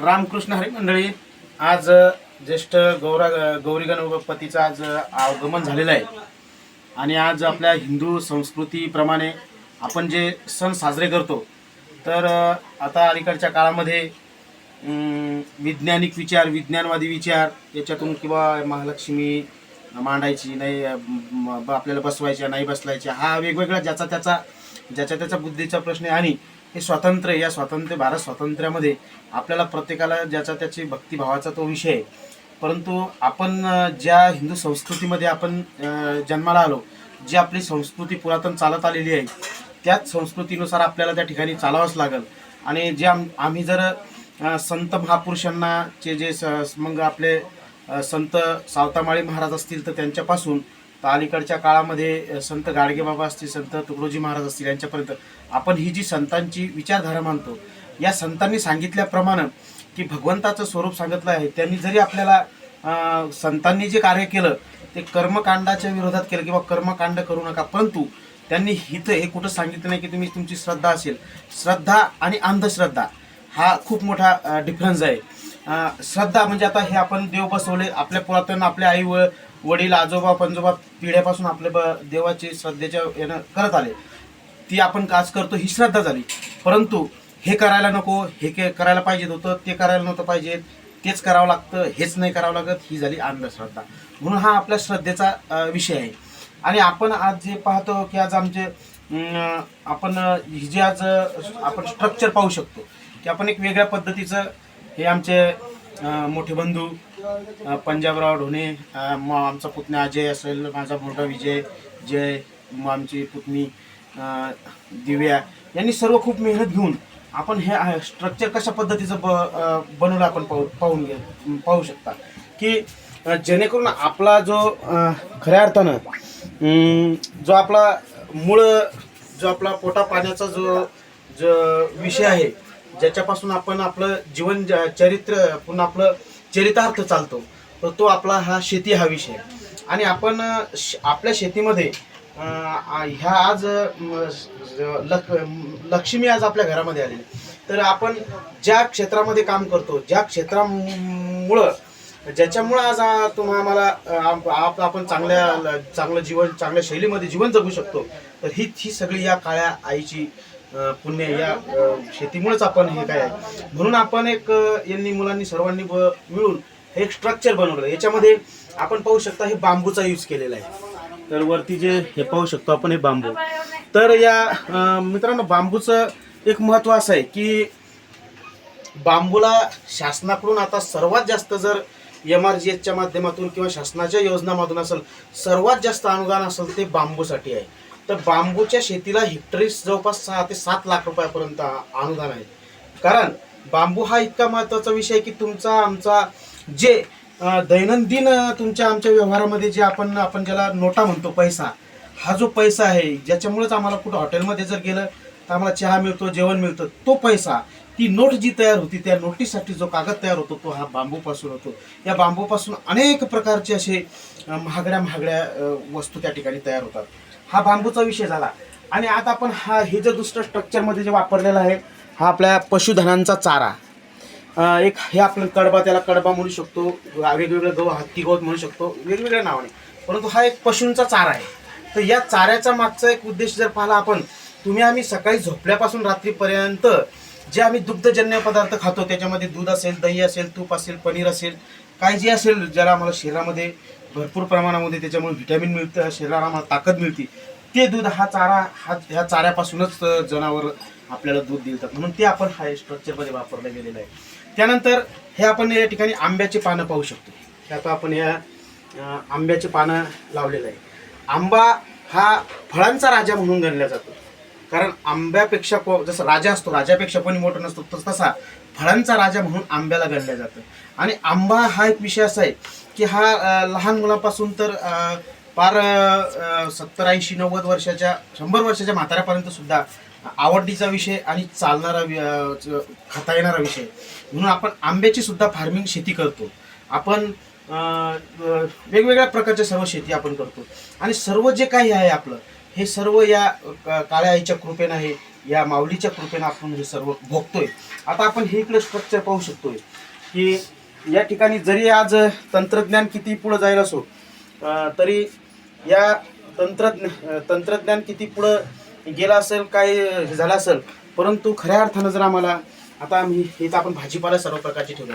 रामकृष्ण हरी मंडळी आज ज्येष्ठ गौरा गौरी गणपतीचं आज आगमन झालेलं आहे. आणि आज आपल्या हिंदू संस्कृतीप्रमाणे आपण जे सण साजरे करतो तर आता अलीकडच्या काळामध्ये वैज्ञानिक विचार विज्ञानवादी विचार याच्यातून किंवा महालक्ष्मी मांडायची नाही आपल्याला बसवायच्या नाही बसवायच्या हा वेगवेगळा ज्याचा त्याचा ज्याच्या त्याचा बुद्धीचा प्रश्न आहे. आणि हे स्वातंत्र्य या स्वातंत्र्य भारत स्वातंत्र्यामध्ये आपल्याला प्रत्येकाला ज्याचा त्याची भक्तिभावाचा तो विषय आहे. परंतु आपण ज्या हिंदू संस्कृतीमध्ये आपण जन्माला आलो जी आपली संस्कृती पुरातन चालत आलेली आहे त्याच संस्कृतीनुसार आपल्याला त्या ठिकाणी चालावंच लागेल. आणि जे आम आम्ही जर संत महापुरुषांना चे जे स- मग आपले संत सावतामाळी महाराज असतील तर त्यांच्यापासून तर अलीकडच्या काळामध्ये संत गाडगेबाबा असतील संत तुकडोजी महाराज असतील यांच्यापर्यंत आपण ही जी संतांची विचारधारा मानतो या संतांनी सांगितल्याप्रमाणे की भगवंताचं स्वरूप सांगितलं आहे त्यांनी जरी आपल्याला संतांनी जे कार्य केलं ते कर्मकांडाच्या विरोधात केलं किंवा कर्मकांड करू नका परंतु त्यांनी हित हे कुठं सांगितलं नाही की तुम्ही तुमची श्रद्धा असेल. श्रद्धा आणि अंधश्रद्धा हा खूप मोठा डिफरन्स आहे. श्रद्धा म्हणजे आता हे आपण देव बसवले आपल्या पुरातन आपले आई व वडील आजोबा पंजोबा पिढ्यापासून आपले ब देवाची श्रद्धेच्या यानं करत आले. ती आपण आज करतो ही श्रद्धा झाली. परंतु हे करायला नको हे के करायला पाहिजे होतं ते करायला नव्हतं पाहिजे तेच करावं लागतं हेच नाही करावं लागत ही झाली अंधश्रद्धा. म्हणून हा आपल्या श्रद्धेचा विषय आहे. आणि आपण आज जे पाहतो की आज आमचे आपण ही जे आज आपण स्ट्रक्चर पाहू शकतो की आपण एक वेगळ्या पद्धतीचं हे आमचे मोठे बंधू पंजाबराव ढोणे म आमचा पुतण्या अजय असेल माझा मोठा विजय जय मग आमची पुतणी दिव्या यांनी सर्व खूप मेहनत घेऊन आपण हे स्ट्रक्चर कशा पद्धतीचं ब बनवलं आपण पाहू पाहून घे पाहू शकता. की जेणेकरून आपला जो खऱ्या अर्थानं जो आपला मूळ जो आपला पोटा पाण्याचा जो जो विषय आहे ज्याच्यापासून आपण आपलं जीवन ज- चरित्र पुन्हा आपलं चरितार्थ चालतो तर तो आपला हा शेती हा विषय. आणि आपण श- आपल्या शेतीमध्ये ह्या आज लक लक्ष्मी आज आपल्या घरामध्ये आलेली तर आपण ज्या क्षेत्रामध्ये काम करतो ज्या क्षेत्रामुळं ज्याच्यामुळं आज तुम्हा आम्हाला आप- आपण चांगल्या ल- चांगलं जीवन चांगल्या शैलीमध्ये जीवन जगू शकतो तर ही ही सगळी या काळ्या आईची पुण्य या शेतीमुळेच आपण हे काय आहे. म्हणून आपण एक यांनी मुलांनी सर्वांनी मिळून हे एक स्ट्रक्चर बनवलं. याच्यामध्ये आपण पाहू शकता हे बांबूचा यूज केलेला आहे. तर वरती जे हे पाहू शकतो आपण हे बांबू. तर या मित्रांनो बांबूचं एक महत्त्व असं आहे की बांबूला शासनाकडून आता सर्वात जास्त जर एम आर जी एचच्या माध्यमातून किंवा शासनाच्या योजनामधून असेल सर्वात जास्त अनुदान असेल ते बांबूसाठी आहे. तर बांबूच्या शेतीला हेक्टरी जवळपास सहा ते सात लाख रुपयापर्यंत अनुदान आहे. कारण बांबू हा इतका महत्त्वाचा विषय की तुमचा आमचा जे दैनंदिन तुमच्या आमच्या व्यवहारामध्ये जे आपण आपण ज्याला नोटा म्हणतो पैसा हा जो पैसा आहे ज्याच्यामुळेच आम्हाला कुठं हॉटेलमध्ये जर गेलं तर आम्हाला चहा मिळतो जेवण मिळतं तो पैसा ती नोट जी तयार होती त्या नोटीसाठी जो कागद तयार होतो तो हा बांबूपासून होतो. या बांबूपासून अनेक प्रकारचे असे महागड्या महागड्या वस्तू त्या ठिकाणी तयार होतात. हा बांबूचा विषय झाला. आणि आता आपण हा हे जे दुसरं स्ट्रक्चरमध्ये जे वापरलेलं आहे हा आपल्या पशुधनांचा चारा. एक हे आपण कडबा त्याला कडबा म्हणू शकतो वेगवेगळे गहू हत्ती गवत म्हणू शकतो वेगवेगळ्या नावाने. परंतु हा एक पशूंचा चारा आहे. तर या चाऱ्याचा मागचा एक उद्देश जर पाहिला आपण तुम्ही आम्ही सकाळी झोपल्यापासून रात्रीपर्यंत जे आम्ही दुग्धजन्य पदार्थ खातो त्याच्यामध्ये दूध असेल दही असेल तूप असेल पनीर असेल काय जे असेल ज्याला आम्हाला शरीरामध्ये भरपूर प्रमाणामध्ये त्याच्यामुळे व्हिटॅमिन मिळतं शरीराला आम्हाला ताकद मिळते. ते दूध हा चारा हा ह्या चाऱ्यापासूनच जनावर आपल्याला दूध देतात. म्हणून ते आपण हाय स्ट्रक्चरमध्ये वापरलं गेलेलं आहे. त्यानंतर हे आपण या ठिकाणी आंब्याची पानं पाहू शकतो. हे आता आपण या आंब्याची पानं लावलेलं आहे. आंबा हा फळांचा राजा म्हणून गणला जातो. कारण आंब्यापेक्षा को जसं राजा असतो राजापेक्षा कोणी मोठं नसतो तर तसा फळांचा राजा म्हणून आंब्याला गणलं जातं. आणि आंबा हा एक विषय असा आहे की हा लहान मुलापासून तर फार सत्तर ऐंशी नव्वद वर्षाच्या शंभर वर्षाच्या म्हाताऱ्यापर्यंत सुद्धा आवडीचा विषय आणि चालणारा वि- च- खाता येणारा विषय. म्हणून आपण आंब्याची सुद्धा फार्मिंग शेती करतो. आपण वेगवेगळ्या प्रकारच्या सर्व शेती आपण करतो. आणि सर्व जे काही आहे आपलं हे सर्व या काळ्या आईच्या कृपेनं आहे या माऊलीच्या कृपेनं आपण हे सर्व भोगतोय. आता आपण हे इकडे स्ट्रक्चर पाहू शकतोय की या ठिकाणी जरी आज तंत्रज्ञान किती पुढं जायला असो तरी या तंत्रज्ञ तंत्रज्ञान किती पुढं गेलं असेल काय हे झालं असेल परंतु खऱ्या अर्थानं जर आम्हाला आता आम्ही इथं आपण भाजीपाला सर्व प्रकारची ठेवले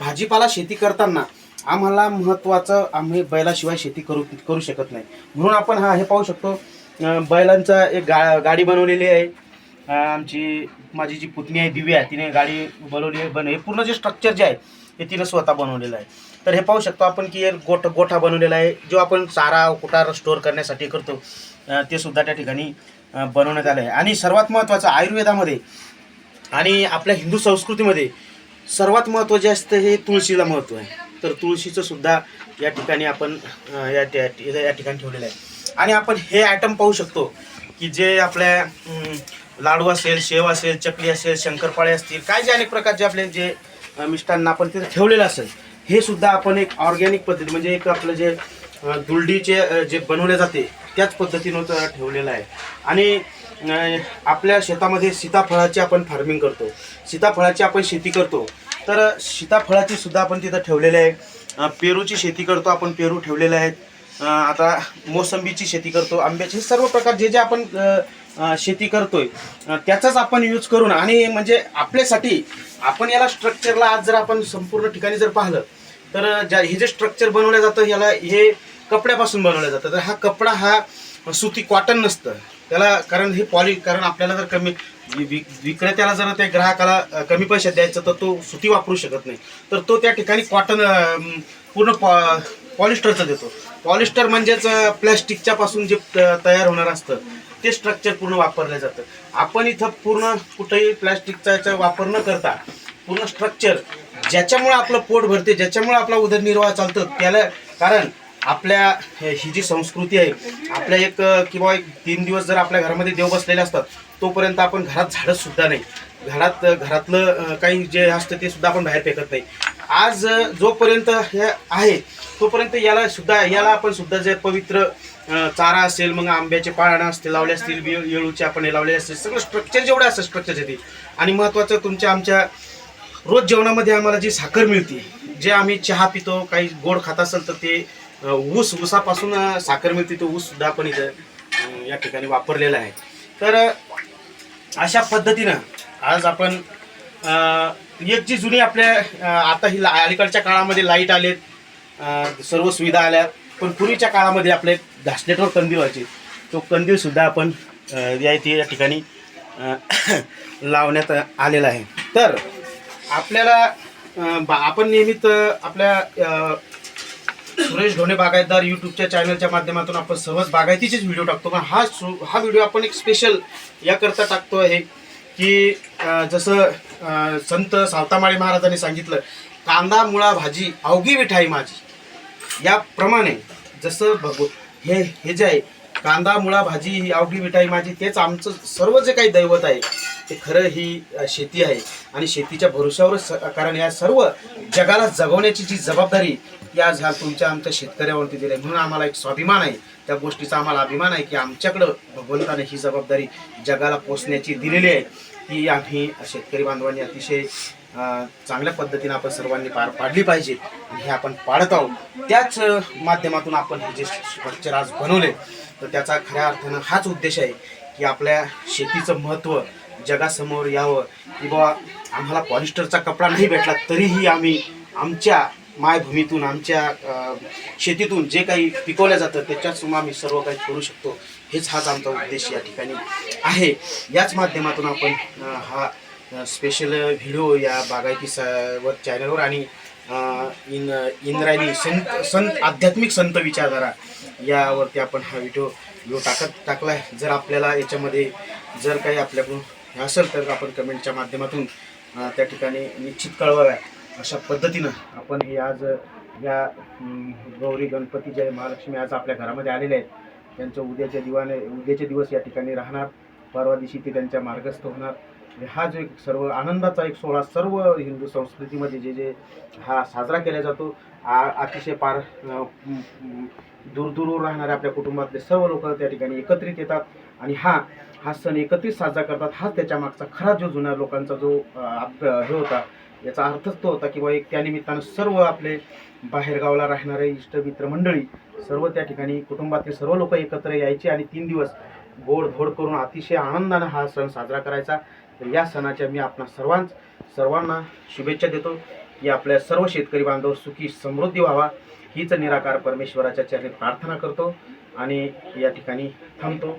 भाजीपाला शेती करताना आम्हाला महत्त्वाचं आम्ही बैलाशिवाय शेती करू करू शकत नाही. म्हणून आपण हा हे पाहू शकतो बैलांचा एक गा गाडी बनवलेली आहे. आमची माझी जी पुतणी आहे दिव्या तिने गाडी बनवली आहे. बन हे पूर्ण जे स्ट्रक्चर जे आहे हे तिनं स्वतः बनवलेलं आहे. तर हे पाहू शकतो आपण की गोठ गोठा बनवलेला आहे. जो आपण चारा कुटार स्टोअर करण्यासाठी करतो ते सुद्धा त्या ठिकाणी बनवण्यात आलं आहे. आणि सर्वात महत्त्वाचं आयुर्वेदामध्ये आणि आपल्या हिंदू संस्कृतीमध्ये सर्वात महत्त्व जे असतं हे तुळशीला महत्त्व आहे. तर तुळशीचं सुद्धा या ठिकाणी आपण या त्या- या ठिकाणी ठेवलेलं आहे. आणि आपण हे आयटम पाहू शकतो की जे आपल्या लाडू असेल शेव असेल चकली असेल शंकरपाळे असतील काय जे अनेक प्रकारचे आपले जे मिष्टांना आपण तिथे ठेवलेलं असेल हे सुद्धा आपण एक ऑर्गॅनिक पद्धती म्हणजे एक आपलं जे दुलडीचे जे बनवले जाते त्याच पद्धतीनं ठेवलेलं आहे. आणि आपल्या शेतामध्ये सीताफळाची आपण फार्मिंग करतो. सीताफळाची आपण शेती करतो. तर सीताफळाची सुद्धा आपण तिथं ठेवलेले आहे. पेरूची शेती करतो आपण पेरू ठेवलेले आहेत. आता मोसंबीची शेती करतो आंब्याची हे सर्व प्रकार जे जे आपण शेती करतोय. त्याचाच आपण यूज करून आणि म्हणजे आपल्यासाठी आपण याला स्ट्रक्चरला आज जर आपण संपूर्ण ठिकाणी जर पाहिलं तर ज्या हे जे स्ट्रक्चर बनवलं जातं याला हे कपड्यापासून बनवलं जातं. तर हा कपडा हा सुती कॉटन नसतं. त्याला कारण हे पॉली कारण आपल्याला जर कमी विक्रेत्याला जर त्या ग्राहकाला कमी पैशात द्यायचं तर तो सुती वापरू शकत नाही. तर तो त्या ठिकाणी कॉटन पूर्ण पॉ पॉलिस्टरचं देतो. पॉलिस्टर म्हणजेच प्लॅस्टिकच्या पासून जे त- तयार होणार असतं. ते स्ट्रक्चर पूर्ण वापरलं जातं. आपण इथं पूर्ण कुठेही प्लॅस्टिकचा याचा वापर न करता पूर्ण स्ट्रक्चर ज्याच्यामुळं आपलं पोट भरते ज्याच्यामुळं आपला उदरनिर्वाह चालतं त्याला कारण आपल्या ही जी संस्कृती आहे आपल्या एक किंवा एक तीन दिवस जर आपल्या घरामध्ये देव बसलेले असतात तोपर्यंत आपण घरात झाडंसुद्धा नाही. घरात घरातलं काही जे असतं ते सुद्धा आपण बाहेर फेकत नाही. आज जोपर्यंत हे आहे तोपर्यंत याला सुद्धा याला आपण सुद्धा जे पवित्र चारा असेल मग आंब्याचे पाळणं असतील लावले असतील येळूचे आपण हे लावले असतील सगळं स्ट्रक्चर जेवढं असतं स्ट्रक्चर येते आणि महत्त्वाचं तुमच्या आमच्या रोज जेवणामध्ये आम्हाला जी साखर मिळते जे आम्ही चहा पितो काही गोड खात असेल तर ते ऊस ऊसापासून साखर मिळते तो ऊससुद्धा आपण इथं या ठिकाणी वापरलेला आहे. तर अशा पद्धतीनं आज आपण एक जी जुनी आपल्या आता ही ला- अलीकडच्या काळामध्ये लाइट आलेत सर्व सुविधा आल्या पण पूर्वीच्या काळामध्ये आपले घासलेटवर कंदील व्हायचे. तो कंदील सुद्धा आपण रियायती या इथे या ठिकाणी लावण्यात आलेला आहे. तर आपल्याला बा- आपण नियमित आपल्या सुरेश ढोणे बागायतदार यूट्यूबच्या चॅनलच्या माध्यमातून आपण सहज बागायतीचेच व्हिडिओ टाकतो. पण हा सु हा व्हिडिओ आपण एक स्पेशल याकरता टाकतो आहे की जसं संत सावतामाळी महाराजांनी सांगितलं कांदा मुळा भाजी अवघी मिठाई माझी. याप्रमाणे जसं भगव हे हे जे आहे कांदा मुळा भाजी ही अवघी मिठाई माझी तेच आमचं सर्व जे काही दैवत आहे ते खरं ही शेती आहे. आणि शेतीच्या भरोश्यावरच स- कारण या सर्व जगाला जगवण्याची जी जबाबदारी या झा तुमच्या आमच्या शेतकऱ्यावरती दिली आहे. म्हणून आम्हाला एक स्वाभिमान आहे. त्या गोष्टीचा आम्हाला अभिमान आहे की आमच्याकडं भगवंताने ही जबाबदारी जगाला पोचण्याची दिलेली आहे. ती आम्ही शेतकरी बांधवांनी अतिशय चांगल्या पद्धतीने आपण सर्वांनी पार पाडली पाहिजे हे आपण पाडत आहोत. त्याच माध्यमातून आपण हे जे स्ट्रक्चर आज बनवले तर त्याचा खऱ्या अर्थानं हाच उद्देश आहे की आपल्या शेतीचं महत्त्व जगासमोर यावं. की बाबा आम्हाला पॉलिस्टरचा कपडा नाही भेटला तरीही आम्ही आमच्या मायभूमीतून आमच्या शेतीतून जे काही पिकवलं जातं त्याच्यातून आम्ही सर्व काही करू शकतो. हेच हाच आमचा उद्देश या ठिकाणी आहे. याच माध्यमातून आपण हा स्पेशल व्हिडिओ या बागायती स वर चॅनलवर आणि इन इंद्रायणी संत संत आध्यात्मिक संत विचारधारा यावरती आपण हा व्हिडिओ व्हिडिओ टाकत टाकला आहे जर आपल्याला याच्यामध्ये जर काही आपल्याकडून असेल तर आपण कमेंटच्या माध्यमातून त्या ठिकाणी निश्चित कळवाव्या अशा पद्धतीनं आपण हे आज या गौरी गणपती जय महालक्ष्मी आज आपल्या घरामध्ये आलेले आहेत. त्यांचं उद्याच्या दिवाने उद्याचे दिवस या ठिकाणी राहणार. परवा दिवशी ते त्यांच्या मार्गस्थ होणार. हा जो एक सर्व आनंदाचा एक सोहळा सर्व हिंदू संस्कृतीमध्ये जे जे हा साजरा केला जातो. आ अतिशय पार अं, दूरदूरवर राहणाऱ्या आपल्या कुटुंबातले सर्व लोक त्या ठिकाणी एकत्रित येतात. आणि हा हा सण एकत्रित साजरा करतात. हाच त्याच्या मागचा खरा जो जुन्या लोकांचा जो हे होता. याचा अर्थच तो होता की बाबा एक त्यानिमित्तानं सर्व आपले बाहेरगावला राहणारे इष्टमित्र मंडळी सर्व त्या ठिकाणी कुटुंबातील सर्व लोक एकत्र यायचे आणि तीन दिवस गोड धोड करून अतिशय आनंदानं हा सण साजरा करायचा. तर या सणाच्या मी आपणा सर्वांच सर्वांना शुभेच्छा देतो की आपल्या सर्व शेतकरी बांधव सुखी समृद्धी व्हावा. हीच निराकार परमेश्वराच्या चरणी प्रार्थना करतो आणि या ठिकाणी थांबतो.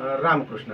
रामकृष्णाने रामकृष्ण